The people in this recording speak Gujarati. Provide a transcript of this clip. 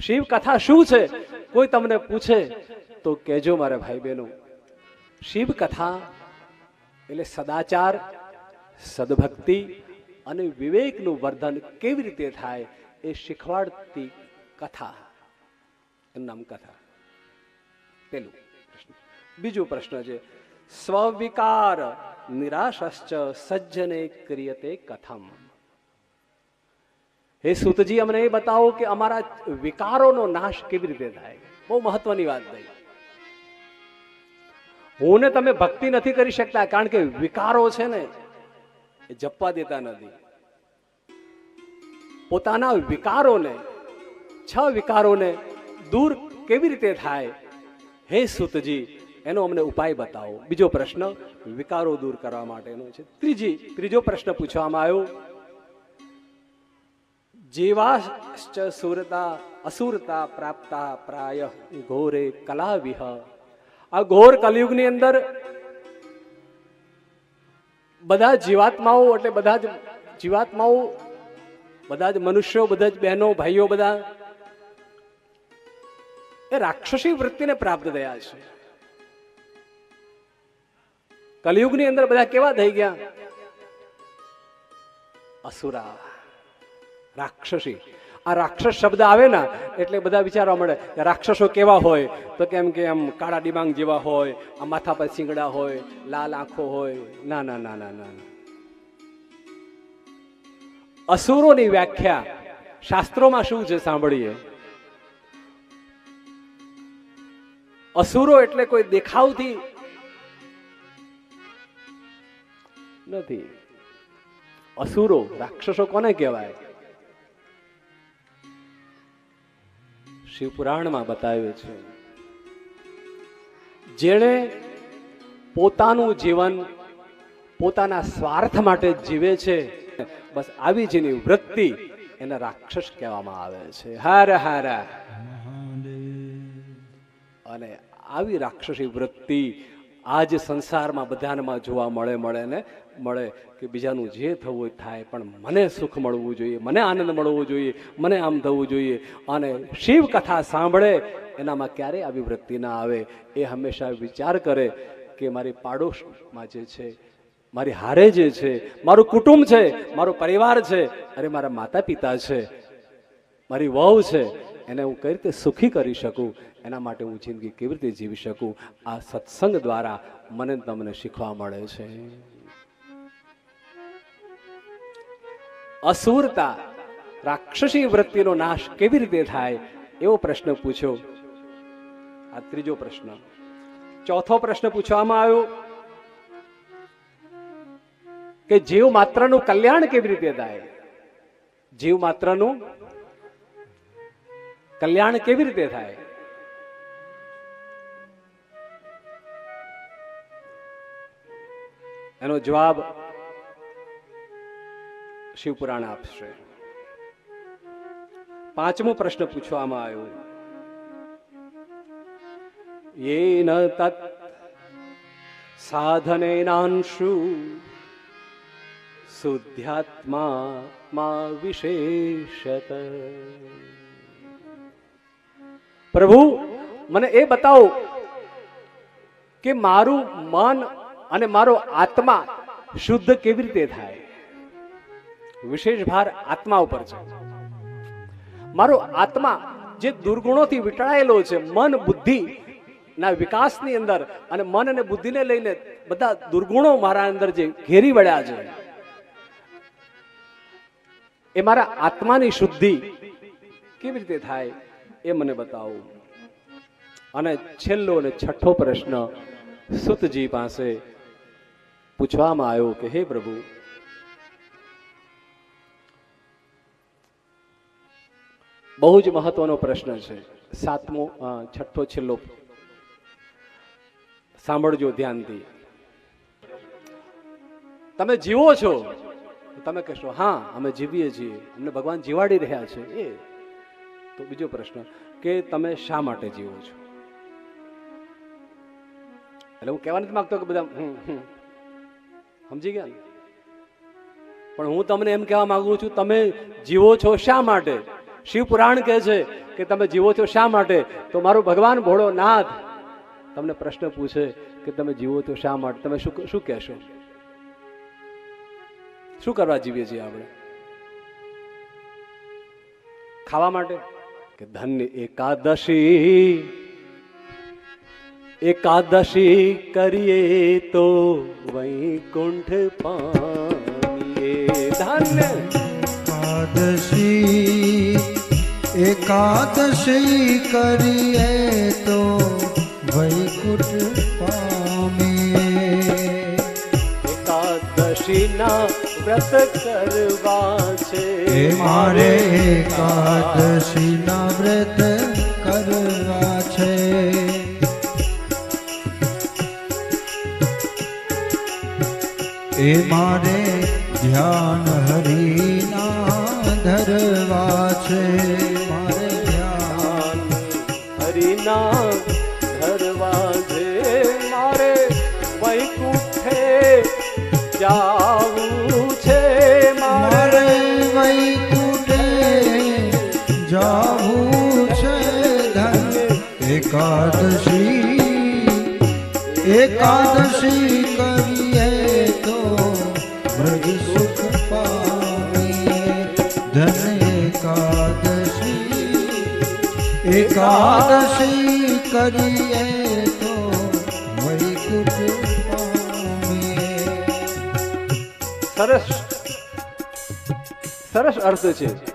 શિવ કથા શું છે? કોઈ તમને પૂછે તો કહેજો મારા ભાઈ બહેનો. શિવ કથા એટલે સદાચાર, સદભક્તિ અને વિવેકનું વર્ધન કેવી રીતે થાય એ શીખવાડતી કથા. એનું નામ કથા. પેલું બીજો પ્રશ્ન છે, સ્વવિકાર નિરાશશ્ચ સજ્જને ક્રિયતે કથમ. હે સુતજી, અમને એ બતાવો કે અમારા વિકારોનો નાશ કેવી રીતે થાય? બહુ મહત્વની વાત થઈ હું ને તમે ભક્તિ નથી કરી શકતા, કારણ કે વિકારો છે ને, એ જપવા દેતા નથી. પોતાના વિકારોને, છ વિકારોને દૂર કેવી રીતે થાય? હે સુતજી, એનો અમને ઉપાય બતાવો. બીજો પ્રશ્ન, વિકારો દૂર કરવા માટેનો છે. ત્રીજી, ત્રીજો પ્રશ્ન પૂછવામાં આવ્યો. જીવાશ્ચ સુરતા, અસુરતા પ્રાપ્તા પ્રાય ઘોરે કલાવિહ. આ ઘોર કલયુગની અંદર બધા જીવાત્માઓ, એટલે બધા જ જીવાત્માઓ, બધા જ મનુષ્યો, બધા જ બહેનો, ભાઈઓ, બધા એ રાક્ષસી વૃત્તિને પ્રાપ્ત થયા છે. કલયુગની અંદર બધા કેવા થઈ ગયા? અસુરા. રાક્ષસી. આ રાક્ષસ શબ્દ આવે ને, એટલે બધા વિચારવા મળે કે રાક્ષસો કેવા હોય? તો કેમ કે એમ કાળા ડિબાંગ જેવા હોય, આ માથા પર શીંગડા હોય, લાલ આંખો હોય ના ના ના ના ના. અસુરોની વ્યાખ્યા શાસ્ત્રોમાં શું છે સાંભળીએ? અસુરો એટલે કોઈ દેખાવથી નથી. અસુરો રાક્ષસો કોને કહેવાય? શિવપુરાણમાં બતાવ્યું છે. જેણે પોતાનું જીવન પોતાના સ્વાર્થ માટે જીવે છે. બસ આવી જેની વૃત્તિ એને રાક્ષસ કહેવામાં આવે છે. હાર હાર. અને આવી રાક્ષસી વૃત્તિ આજ સંસારમાં બધામાં જોવા મળે મળે ને મળે કે બીજાનું જે થવું થાય, પણ મને સુખ મળવું જોઈએ, મને આનંદ મળવો જોઈએ, મને આમ થવું જોઈએ. અને શિવ કથા સાંભળે, એનામાં ક્યારે આવી વૃત્તિ ના આવે. એ હંમેશા વિચાર કરે કે મારી પાડોશમાં જે છે, મારી હારે જે છે, મારું કુટુંબ છે, મારો પરિવાર છે, અરે મારા માતા પિતા છે, મારી વહુ છે એને હું કઈ રીતે સુખી કરી શકું? એના માટે હું જિંદગી કેવી રીતે જીવી શકું? આ સત્સંગ દ્વારા મને તમને શીખવા મળે છે. અસુરતા રાક્ષસી વૃત્તિનો નાશ કેવી રીતે થાય? એવો પ્રશ્ન પૂછ્યો. આ ત્રીજો પ્રશ્ન. ચોથો પ્રશ્ન પૂછવામાં આવ્યો કે જીવ માત્રનું કલ્યાણ કેવી રીતે થાય? જીવ માત્રનું કલ્યાણ કેવી રીતે થાય? એનો જવાબ શિવપુરાણ આપશે. પાંચમો પ્રશ્ન પૂછવામાં આવ્યો. યેન તત સાધનેનાંશુ શુદ્ધ્યાત્મા મા વિશેષત. પ્રભુ, મને એ બતાવો કે મારું મન અને મારો આત્મા શુદ્ધ કેવી રીતે થાય? વિશેષ ભાર આત્મા ઉપર છે. મારો આત્મા જે દુર્ગુણોથી વીંટળાયેલો છે, મન બુદ્ધિ ના વિકાસની અંદર અને મન અને બુદ્ધિને લઈને બધા દુર્ગુણો મારા અંદર જે ઘેરી વળ્યા છે, એ મારા આત્માની શુદ્ધિ કેવી રીતે થાય? એ મને બતાવો. અને છેલ્લો અને છઠ્ઠો પ્રશ્ન સુતજી પાસે પૂછવામાં આવ્યો કે, હે પ્રભુ, બહુ જ મહત્વનો પ્રશ્ન છે. સાતમો છઠ્ઠો, છેલ્લો. સાંભળજો ધ્યાનથી. તમે જીવો છો. તમે કહેશો, હા, અમે જીવીએ છીએ. અમને ભગવાન જીવાડી રહ્યા છે. એ તો બીજો પ્રશ્ન, કે તમે શા માટે જીવો છો? એટલે હું કહેવા નથી માગતો કે બધા. સમજી ગયા પણ હું તમને એમ કહેવા માંગુ છું, તમે જીવો છો શા માટે? શિવ પુરાણ કહે છે કે તમે જીવો છો શા માટે? તો મારો ભગવાન ભોળો નાથ તમને પ્રશ્ન પૂછે કે તમે જીવો છો શા માટે? તમે શું શું કહેશો? શું કરવા જીવીએ છીએ આપણે? ખાવા માટે? કે ધન્ય એકાદશી એકાદશી કરીએ તો વૈકુંઠ પામીએ. ધન્ય એકાદશી એકાદશી કરીએ તો વ્રત કરવા છે. મારે એકાદશીના વ્રત કરવા છે. એ મારે ધ્યાન હરિના ધરવા છે. મારે ધ્યાન હરિના ધરવા છે. મારે વૈકુંઠે જાવું એકાદશી કરીએ તો વ્રજ સુખ પાવીએ ધન એકાદશી એકાદશી કરીએ તો વૈકુંઠ પાવીએ સરસ. સરસ અર્થ છે.